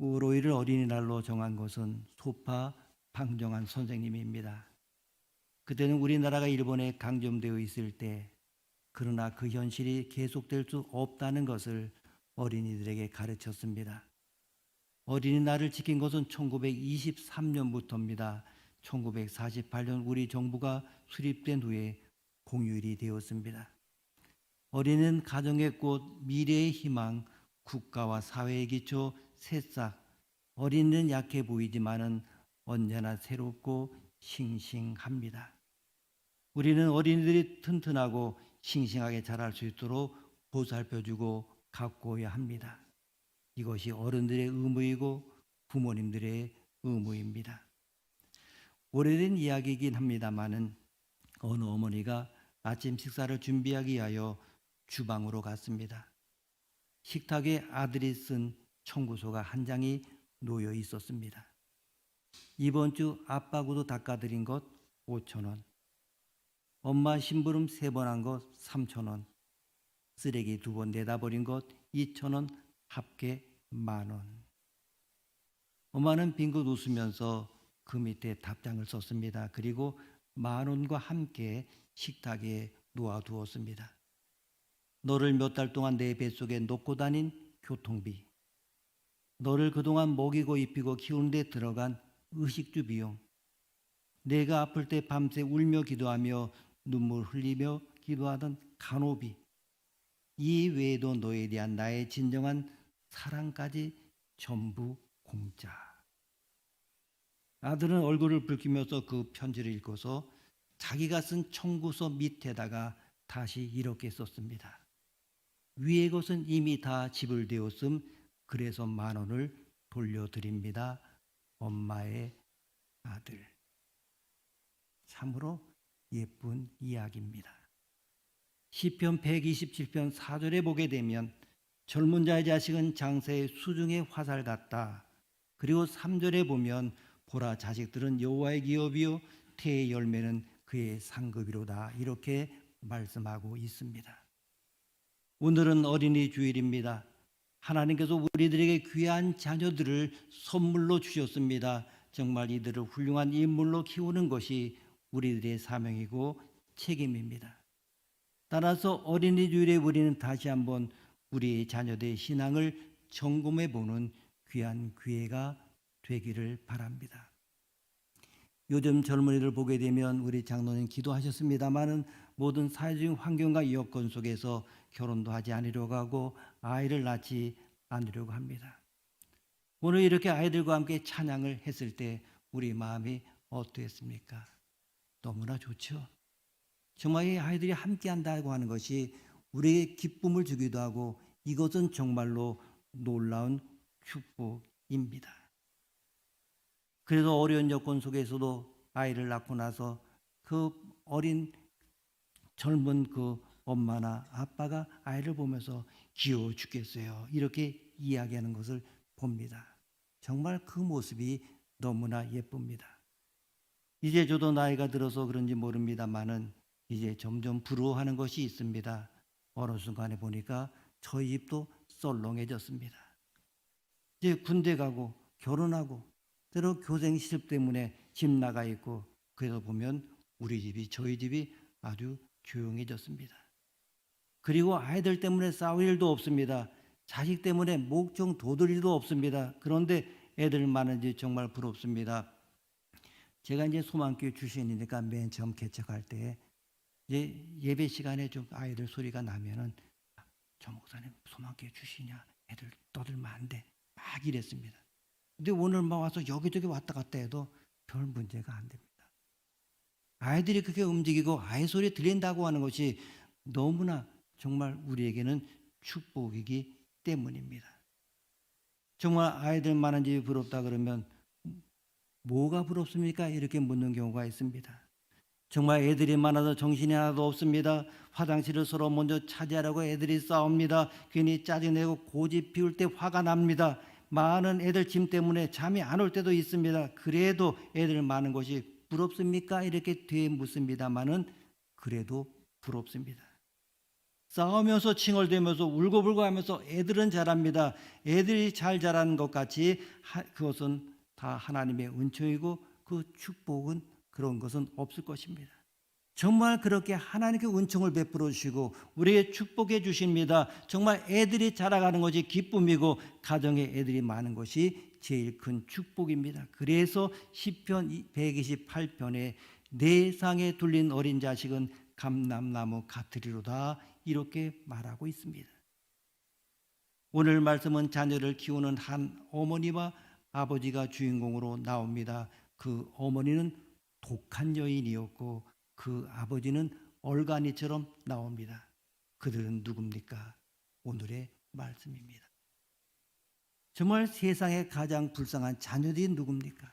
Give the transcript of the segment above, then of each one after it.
5일 어린이날로 정한 것은 소파 방정환 선생님입니다. 그때는 우리나라가 일본에 강점되어 있을 때 그러나 그 현실이 계속될 수 없다는 것을 어린이들에게 가르쳤습니다. 어린이날을 지킨 것은 1923년부터입니다. 1948년 우리 정부가 수립된 후에 공휴일이 되었습니다. 어린이는 가정의 꽃, 미래의 희망, 국가와 사회의 기초, 새싹. 어린이는 약해 보이지만은 언제나 새롭고 싱싱합니다. 우리는 어린이들이 튼튼하고 싱싱하게 자랄 수 있도록 보살펴주고 가꾸어야 합니다. 이것이 어른들의 의무이고 부모님들의 의무입니다. 오래된 이야기이긴 합니다만은 어느 어머니가 아침 식사를 준비하기 위하여 주방으로 갔습니다. 식탁에 아들이 쓴 청구서가 한 장이 놓여 있었습니다. 이번 주 아빠 구두 닦아드린 것 5천 원. 엄마 심부름 세 번 한 것 3천 원. 쓰레기 두 번 내다 버린 것 2천 원 합계 만 원. 엄마는 빙긋 웃으면서 그 밑에 답장을 썼습니다. 그리고 만 원과 함께 식탁에 놓아두었습니다. 너를 몇 달 동안 내 뱃속에 놓고 다닌 교통비. 너를 그동안 먹이고 입히고 키우는 데 들어간 의식주 비용. 내가 아플 때 밤새 울며 기도하며 눈물 흘리며 기도하던 간호비. 이 외에도 너에 대한 나의 진정한 사랑까지 전부 공짜. 아들은 얼굴을 붉히면서 그 편지를 읽고서 자기가 쓴 청구서 밑에다가 다시 이렇게 썼습니다. 위의 것은 이미 다 지불되었음 그래서 만 원을 돌려드립니다. 엄마의 아들. 참으로 예쁜 이야기입니다. 시편 127편 4절에 보게 되면 젊은 자의 자식은 장세의 수중의 화살 같다. 그리고 3절에 보면 보라 자식들은 여호와의 기업이요 태의 열매는 그의 상급이로다. 이렇게 말씀하고 있습니다. 오늘은 어린이 주일입니다. 하나님께서 우리들에게 귀한 자녀들을 선물로 주셨습니다. 정말 이들을 훌륭한 인물로 키우는 것이 우리들의 사명이고 책임입니다. 따라서 어린이 주일에 우리는 다시 한번 우리의 자녀들의 신앙을 점검해 보는 귀한 기회가 되기를 바랍니다. 요즘 젊은이들 보게 되면 우리 장로님 기도하셨습니다마는 모든 사회적인 환경과 여건 속에서 결혼도 하지 않으려고 하고 아이를 낳지 않으려고 합니다. 오늘 이렇게 아이들과 함께 찬양을 했을 때 우리 마음이 어떠했습니까? 너무나 좋죠. 정말 이 아이들이 함께 한다고 하는 것이 우리에게 기쁨을 주기도 하고 이것은 정말로 놀라운 축복입니다. 그래서 어려운 여건 속에서도 아이를 낳고 나서 그 어린 젊은 그 엄마나 아빠가 아이를 보면서 귀여워 죽겠어요. 이렇게 이야기하는 것을 봅니다. 정말 그 모습이 너무나 예쁩니다. 이제 저도 나이가 들어서 그런지 모릅니다만은 이제 점점 부러워하는 것이 있습니다. 어느 순간에 보니까 저희 집도 썰렁해졌습니다. 이제 군대 가고 결혼하고 때로 교생 시집 때문에 집 나가 있고 그래서 보면 우리 집이 저희 집이 아주 조용해졌습니다. 그리고 아이들 때문에 싸울 일도 없습니다. 자식 때문에 목청 돋을 일도 없습니다. 그런데 애들 많은지 정말 부럽습니다. 제가 이제 소망교회 출신이니까 맨 처음 개척할 때 이제 예배 시간에 좀 아이들 소리가 나면은 저 목사님 소망교회 출신이야 애들 떠들면 안 돼. 막 이랬습니다. 근데 오늘 막 와서 여기저기 왔다 갔다 해도 별 문제가 안 됩니다. 아이들이 그렇게 움직이고 아이 소리 들린다고 하는 것이 너무나 정말 우리에게는 축복이기 때문입니다. 정말 아이들 많은 집이 부럽다 그러면 뭐가 부럽습니까? 이렇게 묻는 경우가 있습니다. 정말 애들이 많아서 정신이 하나도 없습니다. 화장실을 서로 먼저 차지하려고 애들이 싸웁니다. 괜히 짜증내고 고집 피울 때 화가 납니다. 많은 애들 짐 때문에 잠이 안 올 때도 있습니다. 그래도 애들 많은 것이 부럽습니까? 이렇게 뒤에 묻습니다만은 그래도 부럽습니다. 싸우면서 칭얼대면서 울고불고 하면서 애들은 자랍니다. 애들이 잘 자라는 것 같이 하- 그것은 다 하나님의 은총이고 그 축복은 그런 것은 없을 것입니다. 정말 그렇게 하나님께 은총을 베풀어 주시고 우리에게 축복해 주십니다. 정말 애들이 자라가는 것이 기쁨이고 가정에 애들이 많은 것이 제일 큰 축복입니다. 그래서 시편 128편에 내 상에 둘린 어린 자식은 감람나무 같으리로다 이렇게 말하고 있습니다. 오늘 말씀은 자녀를 키우는 한 어머니와 아버지가 주인공으로 나옵니다. 그 어머니는 독한 여인이었고 그 아버지는 얼간이처럼 나옵니다. 그들은 누굽니까? 오늘의 말씀입니다. 정말 세상에 가장 불쌍한 자녀들이 누굽니까?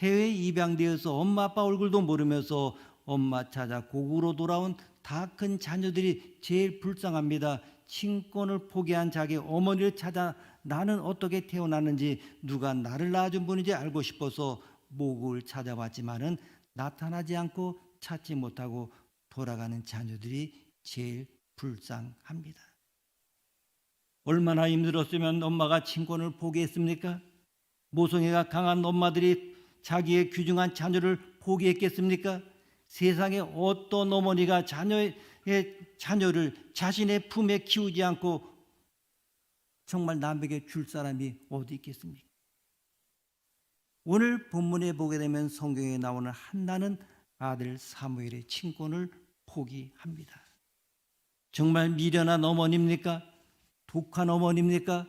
해외에 입양되어서 엄마 아빠 얼굴도 모르면서 엄마 찾아 고국으로 돌아온 다 큰 자녀들이 제일 불쌍합니다. 친권을 포기한 자기 어머니를 찾아 나는 어떻게 태어났는지 누가 나를 낳아준 분인지 알고 싶어서 목을 찾아봤지만은 나타나지 않고 찾지 못하고 돌아가는 자녀들이 제일 불쌍합니다. 얼마나 힘들었으면 엄마가 친권을 포기했습니까? 모성애가 강한 엄마들이 자기의 귀중한 자녀를 포기했겠습니까? 세상에 어떤 어머니가 자녀의 자녀를 자신의 품에 키우지 않고 정말 남에게 줄 사람이 어디 있겠습니까? 오늘 본문에 보게 되면 성경에 나오는 한나는 아들 사무엘의 친권을 포기합니다. 정말 미련한 어머니입니까? 독한 어머니입니까?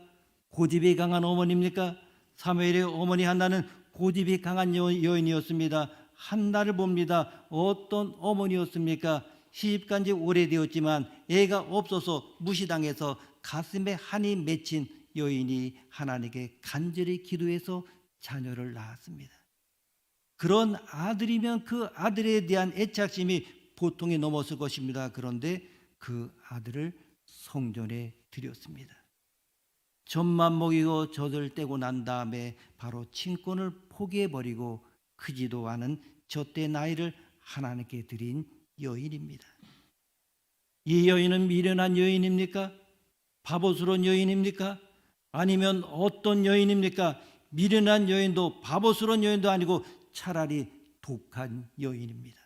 고집이 강한 어머니입니까? 사무엘의 어머니 한나는 고집이 강한 여- 여인이었습니다. 한나를 봅니다. 어떤 어머니였습니까? 시집간 지 오래되었지만 애가 없어서 무시당해서 가슴에 한이 맺힌 여인이 하나님께 간절히 기도해서 자녀를 낳았습니다. 그런 아들이면 그 아들에 대한 애착심이 보통이 넘었을 것입니다. 그런데 그 아들을 성전에 드렸습니다. 젖만 먹이고 젖을 떼고 난 다음에 바로 친권을 포기해 버리고 크지도 않은 젖대 나이를 하나님께 드린 여인입니다. 이 여인은 미련한 여인입니까? 바보스러운 여인입니까? 아니면 어떤 여인입니까? 미련한 여인도 바보스러운 여인도 아니고 차라리 독한 여인입니다.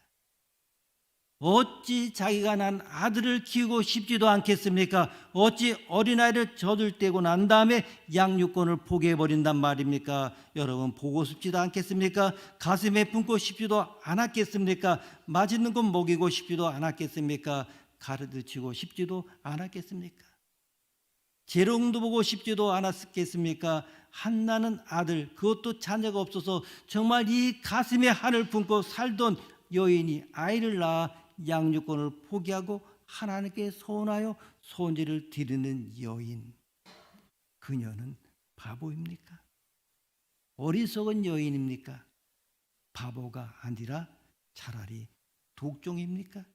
어찌 자기가 난 아들을 키우고 싶지도 않겠습니까? 어찌 어린아이를 젖을 떼고 난 다음에 양육권을 포기해 버린단 말입니까? 여러분 보고 싶지도 않겠습니까? 가슴에 품고 싶지도 않았겠습니까? 맛있는 건 먹이고 싶지도 않았겠습니까? 가르치고 싶지도 않았겠습니까? 재롱도 보고 싶지도 않았겠습니까? 한나는 아들, 그것도 자녀가 없어서 정말 이 가슴에 한을 품고 살던 여인이 아이를 낳아 양육권을 포기하고 하나님께 소원하여 손질을 드리는 여인. 그녀는 바보입니까? 어리석은 여인입니까? 바보가 아니라 차라리 독종입니까?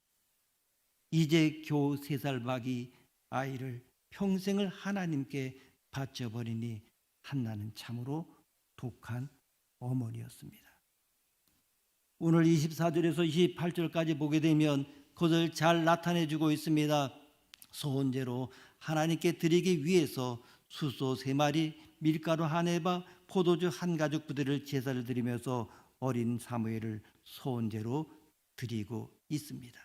이제 겨우 세살 박이 아이를 평생을 하나님께 바쳐버리니 한나는 참으로 독한 어머니였습니다. 오늘 24절에서 28절까지 보게 되면 그것을 잘 나타내 주고 있습니다. 소원제로 하나님께 드리기 위해서 수소 세 마리, 밀가루 한 에바, 포도주 한 가죽 부대를 제사를 드리면서 어린 사무엘을 소원제로 드리고 있습니다.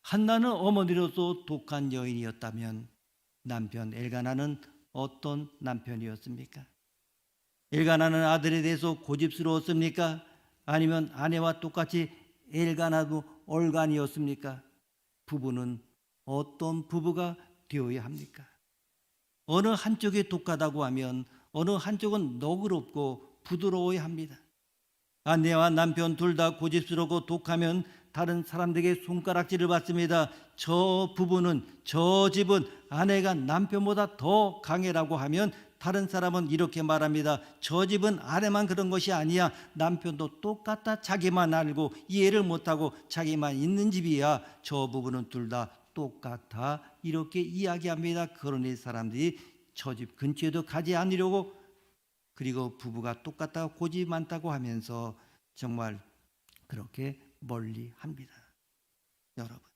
한나는 어머니로서 독한 여인이었다면 남편 엘가나는 어떤 남편이었습니까? 엘가나는 아들에 대해서 고집스러웠습니까? 아니면 아내와 똑같이 엘가나도 얼간이었습니까? 부부는 어떤 부부가 되어야 합니까? 어느 한쪽이 독하다고 하면 어느 한쪽은 너그럽고 부드러워야 합니다. 아내와 남편 둘 다 고집스럽고 독하면 다른 사람들에게 손가락질을 받습니다. 저 부부는 저 집은 아내가 남편보다 더 강해라고 하면 다른 사람은 이렇게 말합니다. 저 집은 아내만 그런 것이 아니야. 남편도 똑같다. 자기만 알고 이해를 못하고 자기만 있는 집이야. 저 부부는 둘 다 똑같아. 이렇게 이야기합니다. 그러니 사람들이 저 집 근처에도 가지 않으려고 그리고 부부가 똑같다고 고집 많다고 하면서 정말 그렇게 멀리 합니다. 여러분.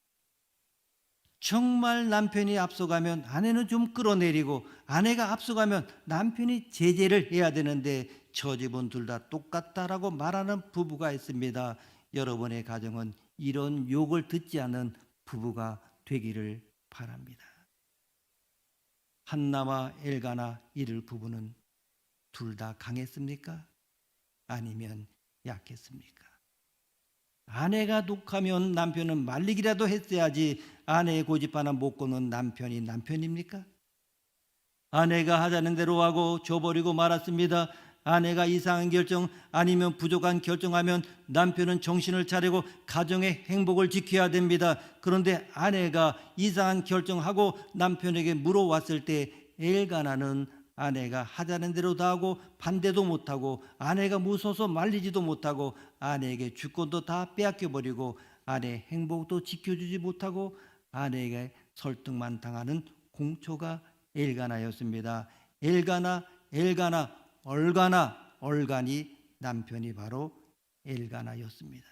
정말 남편이 앞서가면 아내는 좀 끌어내리고 아내가 앞서가면 남편이 제재를 해야 되는데 저 집은 둘 다 똑같다라고 말하는 부부가 있습니다. 여러분의 가정은 이런 욕을 듣지 않은 부부가 되기를 바랍니다. 한나와 엘가나 이를 부부는 둘 다 강했습니까? 아니면 약했습니까? 아내가 독하면 남편은 말리기라도 했어야지 아내의 고집 하나 못 고는 남편이 남편입니까? 아내가 하자는 대로 하고 줘버리고 말았습니다. 아내가 이상한 결정 아니면 부족한 결정하면 남편은 정신을 차리고 가정의 행복을 지켜야 됩니다. 그런데 아내가 이상한 결정하고 남편에게 물어왔을 때 엘가나는 아내가 하자는 대로 다 하고 반대도 못하고 아내가 무서워서 말리지도 못하고 아내에게 주권도 다 빼앗겨 버리고 아내의 행복도 지켜주지 못하고 아내에게 설득만 당하는 공초가 엘가나였습니다. 엘가나 엘가나 얼가나 얼간이 남편이 바로 엘가나였습니다.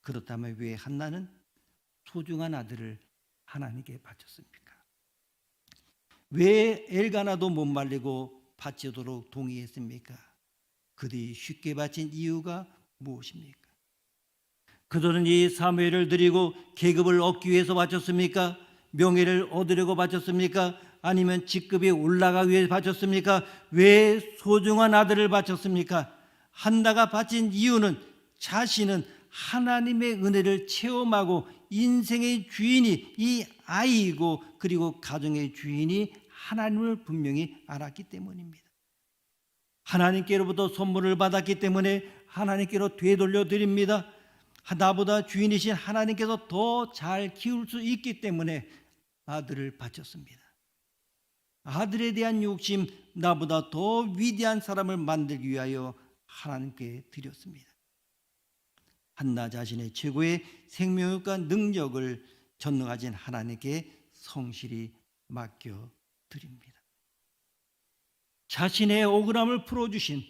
그렇다면 왜 한나는 소중한 아들을 하나님께 바쳤습니까? 왜 엘가나도 못 말리고 바치도록 동의했습니까? 그들이 쉽게 바친 이유가 무엇입니까? 그들은 이 사무엘을 드리고 계급을 얻기 위해서 바쳤습니까? 명예를 얻으려고 바쳤습니까? 아니면 직급이 올라가기 위해 바쳤습니까? 왜 소중한 아들을 바쳤습니까? 한나가 바친 이유는 자신은 하나님의 은혜를 체험하고 인생의 주인이 이 아이이고 그리고 가정의 주인이 하나님을 분명히 알았기 때문입니다. 하나님께로부터 선물을 받았기 때문에 하나님께로 되돌려 드립니다. 나보다 주인이신 하나님께서 더 잘 키울 수 있기 때문에 아들을 바쳤습니다. 아들에 대한 욕심 나보다 더 위대한 사람을 만들기 위하여 하나님께 드렸습니다. 한나 자신의 최고의 생명력과 능력을 전능하신 하나님께 성실히 맡겨 드립니다. 자신의 억울함을 풀어주신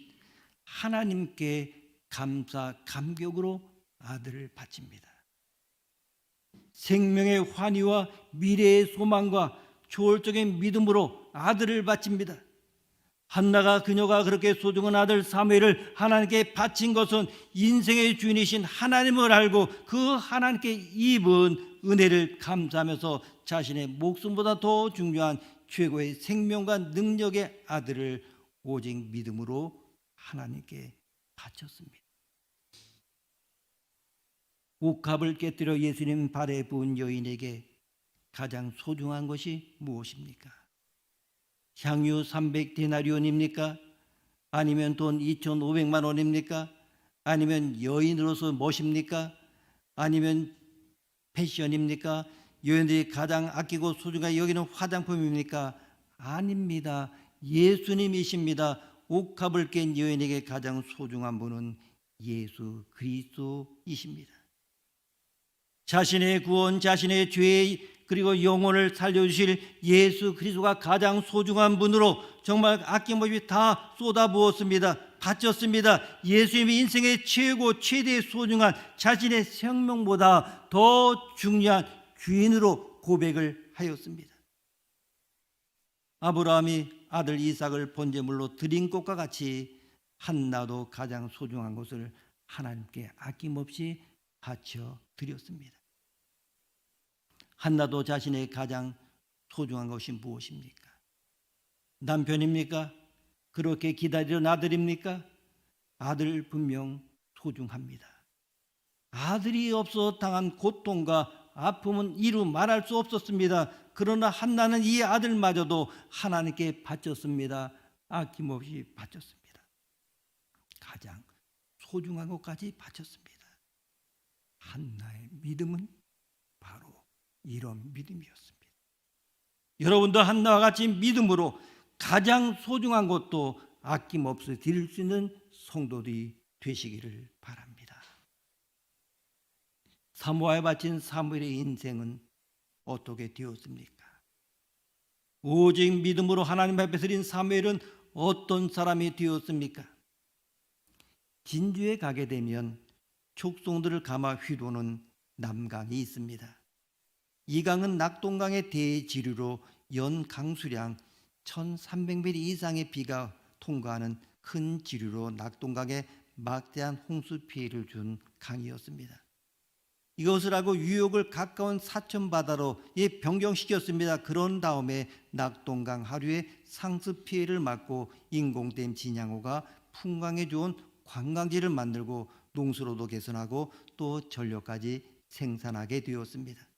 하나님께 감사 감격으로 아들을 바칩니다. 생명의 환희와 미래의 소망과 초월적인 믿음으로 아들을 바칩니다. 한나가 그녀가 그렇게 소중한 아들 사무엘을 하나님께 바친 것은 인생의 주인이신 하나님을 알고 그 하나님께 입은 은혜를 감사하면서 자신의 목숨보다 더 중요한 최고의 생명과 능력의 아들을 오직 믿음으로 하나님께 바쳤습니다. 옥합을 깨뜨려 예수님 발에 부은 여인에게 가장 소중한 것이 무엇입니까? 향유 300데나리온입니까? 아니면 돈 2,500만 원입니까? 아니면 여인으로서 멋입니까? 아니면 패션입니까? 여인들이 가장 아끼고 소중하게 여기는 화장품입니까? 아닙니다. 예수님이십니다. 옥합을 깬 여인에게 가장 소중한 분은 예수 그리스도이십니다. 자신의 구원, 자신의 죄 그리고 영혼을 살려주실 예수 그리스도가 가장 소중한 분으로 정말 아낌없이 다 쏟아부었습니다. 바쳤습니다. 예수님이 인생의 최고 최대의 소중한 자신의 생명보다 더 중요한 주인으로 고백을 하였습니다. 아브라함이 아들 이삭을 번제물로 드린 것과 같이 한나도 가장 소중한 것을 하나님께 아낌없이 바쳐 드렸습니다. 한나도 자신의 가장 소중한 것이 무엇입니까? 남편입니까? 그렇게 기다리던 아들입니까? 아들 분명 소중합니다. 아들이 없어 당한 고통과 아픔은 이루 말할 수 없었습니다. 그러나 한나는 이 아들마저도 하나님께 바쳤습니다. 아낌없이 바쳤습니다. 가장 소중한 것까지 바쳤습니다. 한나의 믿음은 이런 믿음이었습니다. 여러분도 한나와 같이 믿음으로 가장 소중한 것도 아낌없이 드릴 수 있는 성도들이 되시기를 바랍니다. 사모아에 바친 사무엘의 인생은 어떻게 되었습니까? 오직 믿음으로 하나님 앞에 드린 사무엘은 어떤 사람이 되었습니까? 진주에 가게 되면 촉송들을 감아 휘도는 남강이 있습니다. 이 강은 낙동강의 대지류로 연 강수량 1,300mm 이상의 비가 통과하는 큰 지류로 낙동강에 막대한 홍수 피해를 준 강이었습니다. 이것을 하고 유역을 가까운 사천 바다로 예, 변경시켰습니다. 그런 다음에 낙동강 하류의 상습 피해를 막고 인공댐 진양호가 풍광에 좋은 관광지를 만들고 농수로도 개선하고 또 전력까지 생산하게 되었습니다.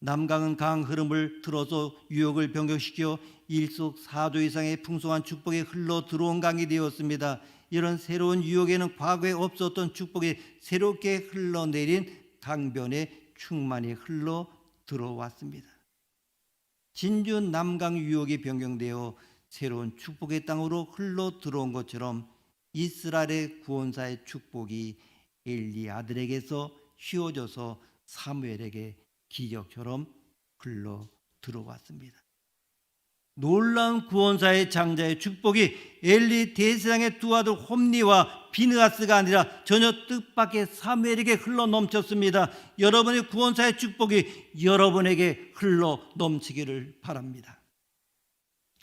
남강은 강 흐름을 틀어서 유역을 변경시켜 일속4도 이상의 풍성한 축복이 흘러 들어온 강이 되었습니다. 이런 새로운 유역에는 과거에 없었던 축복이 새롭게 흘러내린 강변에 충만히 흘러 들어왔습니다. 진주 남강 유역이 변경되어 새로운 축복의 땅으로 흘러 들어온 것처럼 이스라엘의 구원사의 축복이 엘리 아들에게서 휘어져서 사무엘에게 기적처럼 흘러 들어왔습니다. 놀라운 구원사의 장자의 축복이 엘리 대세상의 두 아들 홈니와 비느하스가 아니라 전혀 뜻밖의 사무엘에게 흘러 넘쳤습니다. 여러분의 구원사의 축복이 여러분에게 흘러 넘치기를 바랍니다.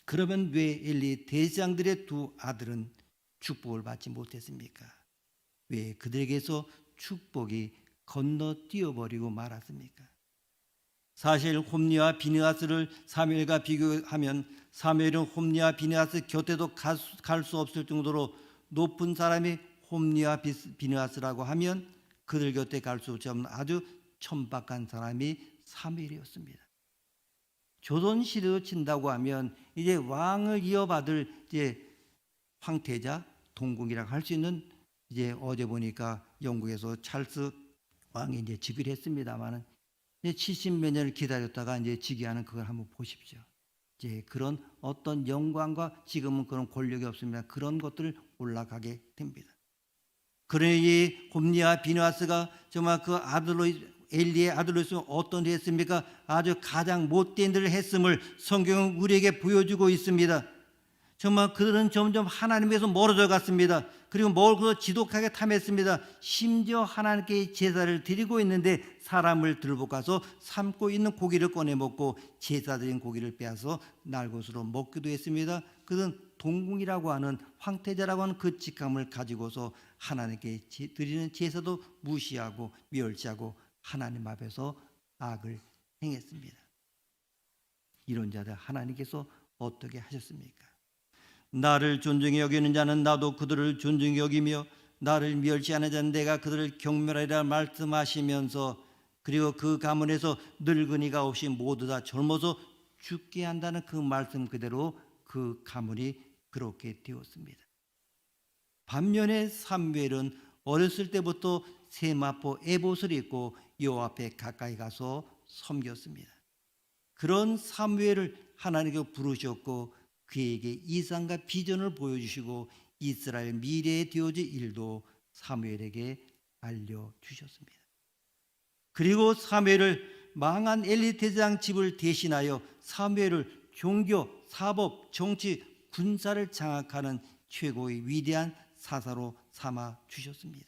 그러면 왜 엘리 대장들의 두 아들은 축복을 받지 못했습니까? 왜 그들에게서 축복이 건너뛰어 버리고 말았습니까? 사실 홈리와 비느하스를 사무엘과 비교하면 사무엘은 홈리와 비느하스 곁에도 갈 수 없을 정도로 높은 사람이 홈리와 비느하스라고 하면 그들 곁에 갈 수 없는 아주 천박한 사람이 사무엘이었습니다. 조선 시대로 친다고 하면 이제 왕을 이어받을 이제 황태자 동궁이라고 할 수 있는 이제 어제 보니까 영국에서 찰스 왕이 이제 즉위를 했습니다만은 70몇 년을 기다렸다가 이제 즉위하는 그걸 한번 보십시오. 이제 그런 어떤 영광과 지금은 그런 권력이 없습니다. 그런 것들 올라가게 됩니다. 그러니 홈리아 비누아스가 정말 그 아들로 엘리의 아들로 있으면 어떤 일을 했습니까? 아주 가장 못된 일을 했음을 성경은 우리에게 보여주고 있습니다. 정말 그들은 점점 하나님에서 멀어져 갔습니다. 그리고 멀고 지독하게 탐했습니다. 심지어 하나님께 제사를 드리고 있는데 사람을 들고 가서 삶고 있는 고기를 꺼내 먹고 제사 드린 고기를 빼앗아 날 것으로 먹기도 했습니다. 그들은 동궁이라고 하는 황태자라고 하는 그 직함을 가지고서 하나님께 드리는 제사도 무시하고 멸시하고 하나님 앞에서 악을 행했습니다. 이런 자들 하나님께서 어떻게 하셨습니까? 나를 존중히 여기는 자는 나도 그들을 존중히 여기며 나를 멸시하는 자는 내가 그들을 경멸하리라 말씀하시면서 그리고 그 가문에서 늙은이가 없이 모두 다 젊어서 죽게 한다는 그 말씀 그대로 그 가문이 그렇게 되었습니다. 반면에 삼무엘은 어렸을 때부터 세마포 에봇을 입고 여호와 앞에 가까이 가서 섬겼습니다. 그런 사무엘을 하나님께 부르셨고 그에게 이상과 비전을 보여주시고 이스라엘 미래에 되어질 일도 사무엘에게 알려주셨습니다. 그리고 사무엘을 망한 엘리 대장 집을 대신하여 사무엘을 종교, 사법, 정치, 군사를 장악하는 최고의 위대한 사사로 삼아 주셨습니다.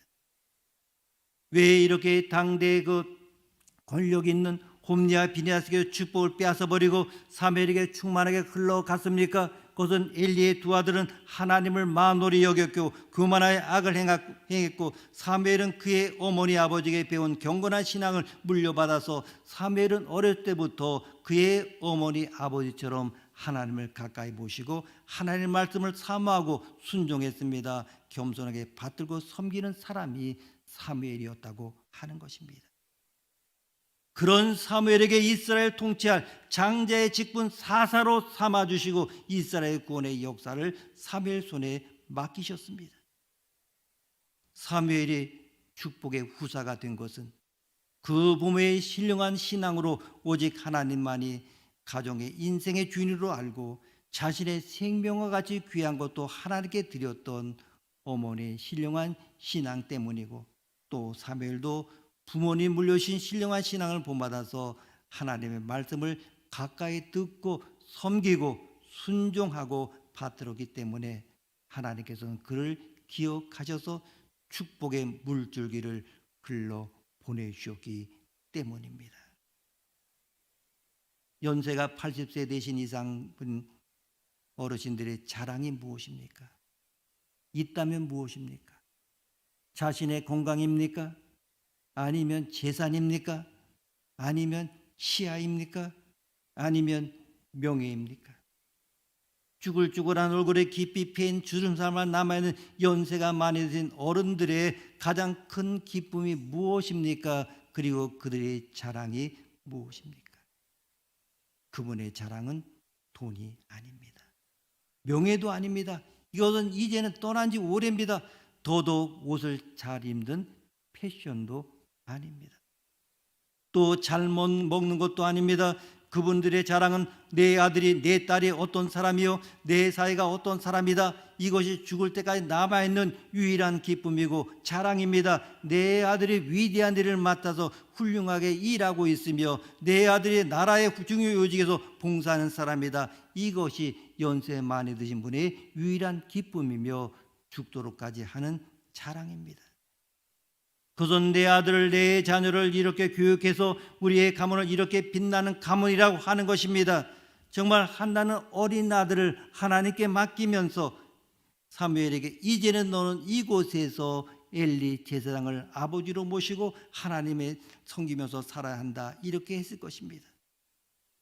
왜 이렇게 당대의 그 권력 있는 홈리아 비니아스에게 축복을 빼앗아 버리고 사멜에게 충만하게 흘러갔습니까? 그것은 엘리의 두 아들은 하나님을 만홀히 여겼고 그만하여 악을 행했고 사멜은 그의 어머니 아버지에게 배운 경건한 신앙을 물려받아서 사멜은 어릴 때부터 그의 어머니 아버지처럼 하나님을 가까이 모시고 하나님의 말씀을 사모하고 순종했습니다. 겸손하게 받들고 섬기는 사람이 사무엘이었다고 하는 것입니다. 그런 사무엘에게 이스라엘 통치할 장자의 직분 사사로 삼아 주시고 이스라엘 구원의 역사를 사무엘 손에 맡기셨습니다. 사무엘이 축복의 후사가 된 것은 그 부모의 신령한 신앙으로 오직 하나님만이 가정의 인생의 주인으로 알고 자신의 생명과 같이 귀한 것도 하나님께 드렸던 어머니의 신령한 신앙 때문이고 또 사무엘도 부모님 물려신 신령한 신앙을 본받아서 하나님의 말씀을 가까이 듣고 섬기고 순종하고 받들었기 때문에 하나님께서는 그를 기억하셔서 축복의 물줄기를 흘러 보내주셨기 때문입니다. 연세가 80세 되신 이상 분 어르신들의 자랑이 무엇입니까? 있다면 무엇입니까? 자신의 건강입니까? 아니면 재산입니까? 아니면 시야입니까? 아니면 명예입니까? 쭈글쭈글한 얼굴에 깊이 패인 주름살만 남아있는 연세가 많이 드신 어른들의 가장 큰 기쁨이 무엇입니까? 그리고 그들의 자랑이 무엇입니까? 그분의 자랑은 돈이 아닙니다. 명예도 아닙니다. 이것은 이제는 떠난 지 오래입니다. 더더욱 옷을 잘 입는 패션도 아닙니다. 또잘 먹는 것도 아닙니다. 그분들의 자랑은 내 아들이 내 딸이 어떤 사람이요? 내 사이가 어떤 사람이다? 이것이 죽을 때까지 남아 있는 유일한 기쁨이고 자랑입니다. 내 아들이 위대한 일을 맡아서 훌륭하게 일하고 있으며 내 아들이 나라의 중요 요직에서 봉사하는 사람이다. 이것이 연세 많이 드신 분의 유일한 기쁨이며 죽도록까지 하는 자랑입니다 그것은 내 아들을 내 자녀를 이렇게 교육해서 우리의 가문을 이렇게 빛나는 가문이라고 하는 것입니다. 정말 한나는 어린 아들을 하나님께 맡기면서 사무엘에게 이제는 너는 이곳에서 엘리 제사장을 아버지로 모시고 하나님의 섬기면서 살아야 한다 이렇게 했을 것입니다.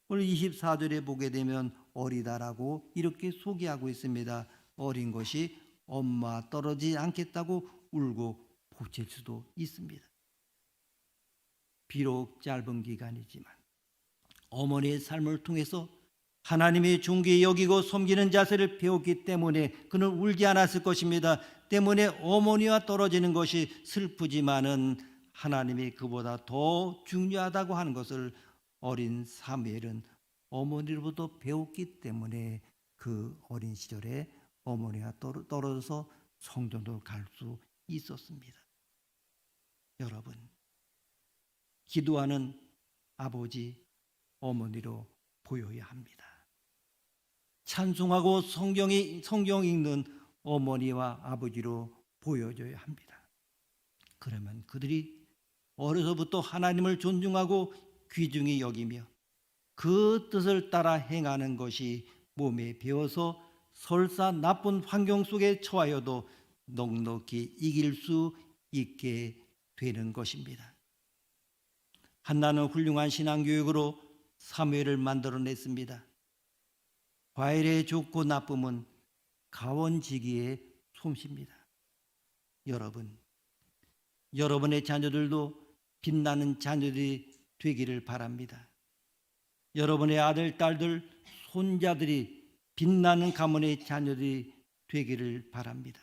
오늘 24절에 보게 되면 어리다라고 이렇게 소개하고 있습니다. 어린 것이 엄마 떨어지지 않겠다고 울고 고칠 수도 있습니다. 비록 짧은 기간이지만 어머니의 삶을 통해서 하나님의 존귀 여기고 섬기는 자세를 배웠기 때문에 그는 울지 않았을 것입니다. 때문에 어머니와 떨어지는 것이 슬프지만은 하나님이 그보다 더 중요하다고 하는 것을 어린 사무엘은 어머니로부터 배웠기 때문에 그 어린 시절에 어머니가 떨어져서 성전도 갈 수 있었습니다. 여러분, 기도하는 아버지, 어머니로 보여야 합니다. 찬송하고 성경이 성경 읽는 어머니와 아버지로 보여줘야 합니다. 그러면 그들이 어려서부터 하나님을 존중하고 귀중히 여기며 그 뜻을 따라 행하는 것이 몸에 배어서 설사 나쁜 환경 속에 처하여도 넉넉히 이길 수 있게 되는 것입니다. 한나는 훌륭한 신앙교육으로 사무엘을 만들어냈습니다. 과일의 좋고 나쁨은 가원지기의 솜씨입니다. 여러분, 여러분의 자녀들도 빛나는 자녀들이 되기를 바랍니다. 여러분의 아들, 딸들, 손자들이 빛나는 가문의 자녀들이 되기를 바랍니다.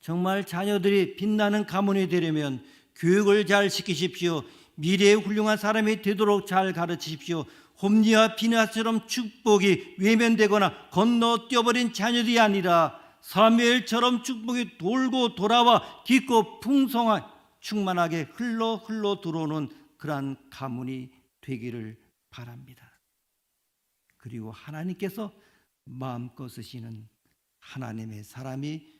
정말 자녀들이 빛나는 가문이 되려면 교육을 잘 시키십시오. 미래의 훌륭한 사람이 되도록 잘 가르치십시오. 홈리와 비나처럼 축복이 외면되거나 건너뛰어버린 자녀들이 아니라 사무엘처럼 축복이 돌고 돌아와 깊고 풍성한 충만하게 흘러 흘러 들어오는 그러한 가문이 되기를 바랍니다. 그리고 하나님께서 마음껏 쓰시는 하나님의 사람이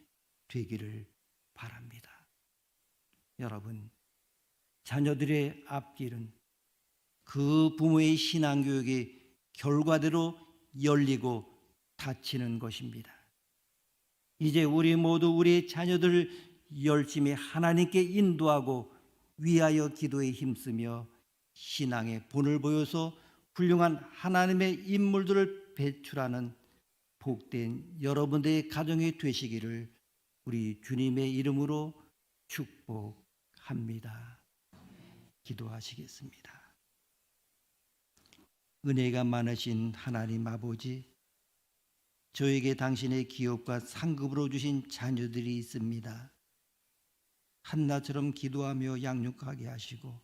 되기를 바랍니다. 여러분, 자녀들의 앞길은 그 부모의 신앙교육의 결과대로 열리고 닫히는 것입니다. 이제 우리 모두 우리 자녀들을 열심히 하나님께 인도하고 위하여 기도에 힘쓰며 신앙의 본을 보여서 훌륭한 하나님의 인물들을 배출하는 복된 여러분들의 가정이 되시기를 우리 주님의 이름으로 축복합니다. 기도하시겠습니다. 은혜가 많으신 하나님 아버지, 저에게 당신의 기업과 상급으로 주신 자녀들이 있습니다. 한나처럼 기도하며 양육하게 하시고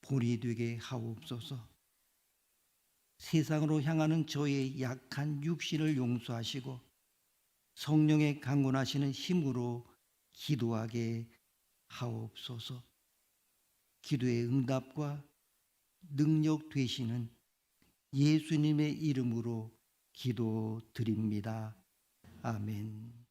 본이 되게 하옵소서. 세상으로 향하는 저의 약한 육신을 용서하시고 성령의 강건하시는 힘으로 기도하게 하옵소서. 기도의 응답과 능력 되시는 예수님의 이름으로 기도드립니다. 아멘.